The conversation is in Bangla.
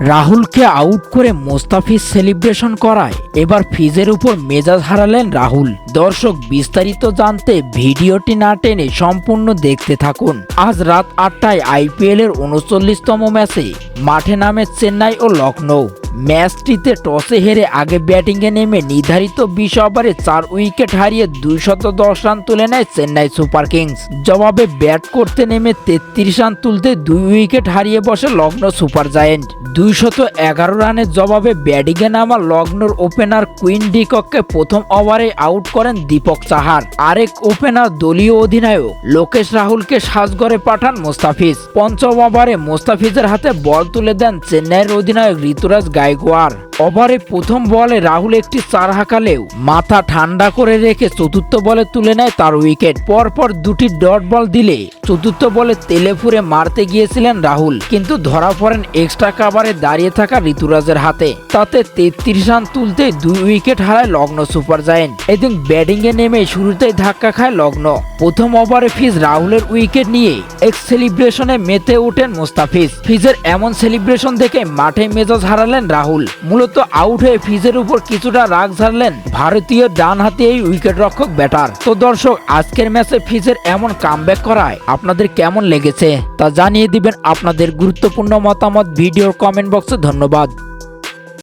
রাহুলকে আউট করে মোস্তাফিজ সেলিব্রেশন করায়। এবার ফিজের উপর মেজাজ হারালেন রাহুল। দর্শক বিস্তারিত জানতে ভিডিওটি না টেনে সম্পূর্ণ দেখতে থাকুন। আজ রাত আটটায় আইপিএল এর উনচল্লিশতম ম্যাচে মাঠে নামে চেন্নাই ও লখনৌ ম্যাচটিতে টসে হেরে আগে ব্যাটিংয়ে নেমে নির্ধারিত বিশ ওভারে চার উইকেট হারিয়ে দুইশত দশ রান তুলে নেয় চেন্নাই সুপার কিংস। জবাবে ব্যাট করতে নেমে তেত্রিশ রান তুলতে দুই উইকেট হারিয়ে বসে লগ্ন সুপার জায়েন্ট। দুইশত এগারো রানের জবাবে ব্যাটিংয়ে নামা লগ্নর ওপেনার কুইন ডিককে প্রথম ওভারে আউট করেন দীপক চাহার। আরেক ওপেনার দলীয় অধিনায়ক লোকেশ রাহুলকে সাজগড়ে পাঠান মোস্তাফিজ। পঞ্চম ওভারে মোস্তাফিজের হাতে বল তুলে দেন চেন্নাইয়ের অধিনায়ক ঋতুরাজ গায়কোয়ার ওভারে প্রথম বলে রাহুল একটি চার হাঁকালেও মাথা ঠান্ডা করে রেখে চতুর্থ বলে তুলে নেয় তার উইকেট। পরপর দুটি ডট বল দিলে চতুর্থ বলে তেলে ফুরে মারতে গিয়েছিলেন রাহুল, কিন্তু ধরা পড়েন এক্সট্রা কাভারে দাঁড়িয়ে থাকা ঋতুরাজের হাতে। তাতে তেত্রিশ রান তুলতে দুই উইকেট হারায় লগ্ন সুপার জায়েন্ট। এদিন ব্যাটিং এ নেমে শুরুতেই ধাক্কা খায় লগ্ন। প্রথম ওভারে ফিজ রাহুলের উইকেট নিয়ে এক সেলিব্রেশনে মেতে ওঠেন মোস্তাফিজ। ফিজের এমন সেলিব্রেশন দেখে মাঠে মেজাজ হারালেন রাহুল। মূলত আউট হয়ে ফিজের উপর কিছুটা রাগ ঝাড়লেন ভারতীয় ডান হাতে এই উইকেট রক্ষক ব্যাটার। তো দর্শক, আজকের ম্যাচে ফিজের এমন কামব্যাক করায় আপনাদের কেমন লেগেছে তা জানিয়ে দিবেন আপনাদের গুরুত্বপূর্ণ মতামত। ভিডিওর কমেন্ট বক্সে ধন্যবাদ।